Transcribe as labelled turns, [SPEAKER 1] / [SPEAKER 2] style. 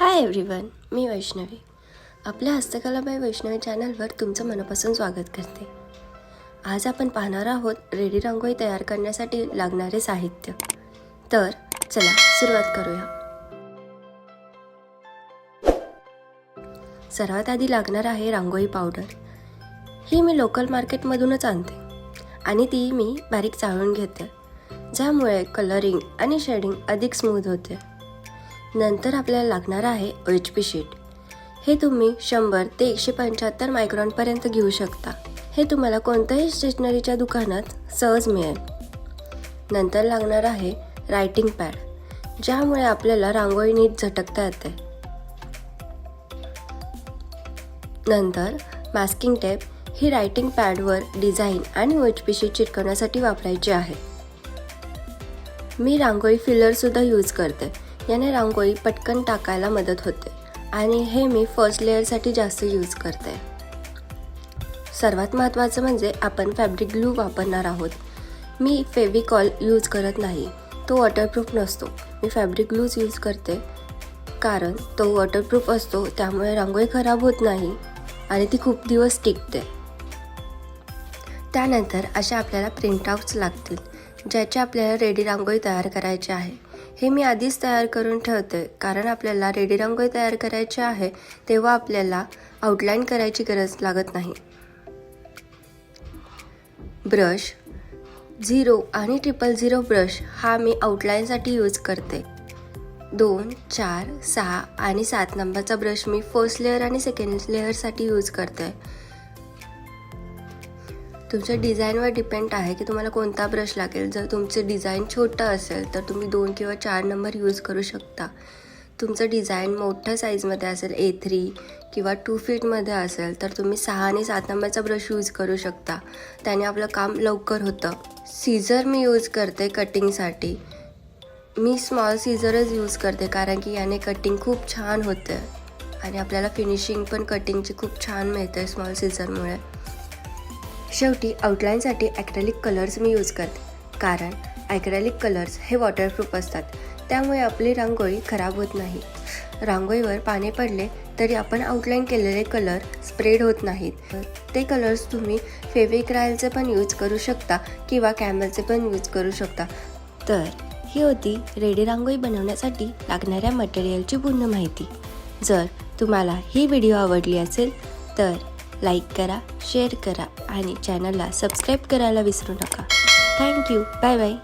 [SPEAKER 1] Hi everyone मी वैष्णवी. आपल्या हस्तकलाबाई वैष्णवी चॅनलवर तुमचं मनापासून स्वागत करते. आज आपण पाहणार आहोत रेडी रांगोळी तयार करण्यासाठी लागणारे साहित्य. तर चला सुरुवात करूया. सर्वात आधी लागणार आहे रांगोळी पावडर ही मी लोकल मार्केटमधूनच आणते. आणि ती मी बारीक चाळून घेते. ज्यामुळे कलरिंग आणि शेडिंग अधिक स्मूथ होते. नंतर आपल्याला लागणार आहे ओ एच पी शीट. हे तुम्ही शंभर ते एकशे पंच्याहत्तर मायक्रॉनपर्यंत घेऊ शकता. हे तुम्हाला कोणत्याही स्टेशनरीच्या दुकानात सहज मिळेल. नंतर लागणार आहे रायटिंग पॅड ज्यामुळे आपल्याला रांगोळी नीट झटकता येते. नंतर मास्किंग टेप ही रायटिंग पॅडवर डिझाईन आणि ओ एच पी शीट चिटकवण्यासाठी वापरायची आहे. मी रांगोळी फिलरसुद्धा यूज करते. याने रांगोळी पटकन टाकायला मदत होते आणि हे मी फर्स्ट लेअरसाठी जास्त यूज करते. सर्वात महत्त्वाचं म्हणजे आपण फॅब्रिक ग्लू वापरणार आहोत. मी फेविकॉल यूज करत नाही. तो वॉटरप्रूफ नसतो. मी फॅब्रिक ग्लूज यूज करते. कारण तो वॉटरप्रूफ असतो त्यामुळे रांगोळी खराब होत नाही आणि ती खूप दिवस टिकते. त्यानंतर अशा आपल्याला प्रिंटआउट्स लागतील ज्याचे आपल्याला रेडी रांगोळी तयार करायची आहे. हे मी आधीच तयार करून ठेवते. कारण आपल्याला रेडी रांगोळी तयार करायची आहे तेव्हा आपल्याला आउटलाईन करायची गरज लागत नाही. ब्रश झिरो आणि ट्रिपल झिरो ब्रश हा मी आउटलाईनसाठी यूज करते. दोन चार सहा आणि सात नंबरचा ब्रश मी फर्स्ट लेअर आणि सेकंड लेअरसाठी यूज करते. तुमच्या डिझाईनवर डिपेंड आहे की तुम्हाला कोणता ब्रश लागेल. जर तुमचं डिझाईन छोटं असेल तर तुम्ही दोन किंवा चार नंबर यूज करू शकता. तुमचं डिझाईन मोठ्या साईजमध्ये असेल ए थ्री किंवा टू फीटमध्ये असेल तर तुम्ही सहा आणि सात नंबरचा ब्रश यूज करू शकता. त्याने आपलं काम लवकर होतं. सीझर मी यूज करते कटिंगसाठी. मी स्मॉल सीझरच यूज करते कारण की याने कटिंग खूप छान होते. आणि आपल्याला फिनिशिंग पण कटिंगची खूप छान मिळते स्मॉल सीझरमुळे. शेवटी आउटलाईनसाठी ॲक्रेलिक कलर्स मी यूज करते. कारण ॲक्रेलिक कलर्स हे वॉटरप्रूफ असतात. त्यामुळे आपली रांगोळी खराब होत नाही. रांगोळीवर पाणी पडले तरी आपण आउटलाईन केलेले कलर स्प्रेड होत नाहीत. ते कलर्स तुम्ही फेविक्रायलचे पण यूज करू शकता किंवा कॅमलचे पण यूज करू शकता. तर ही होती रेडी रांगोळी बनवण्यासाठी लागणाऱ्या मटेरियलची पूर्ण माहिती. जर तुम्हाला ही व्हिडिओ आवडली असेल तर लाईक करा शेअर करा आणि चॅनलला सबस्क्राईब करायला विसरू नका. Thank you bye bye.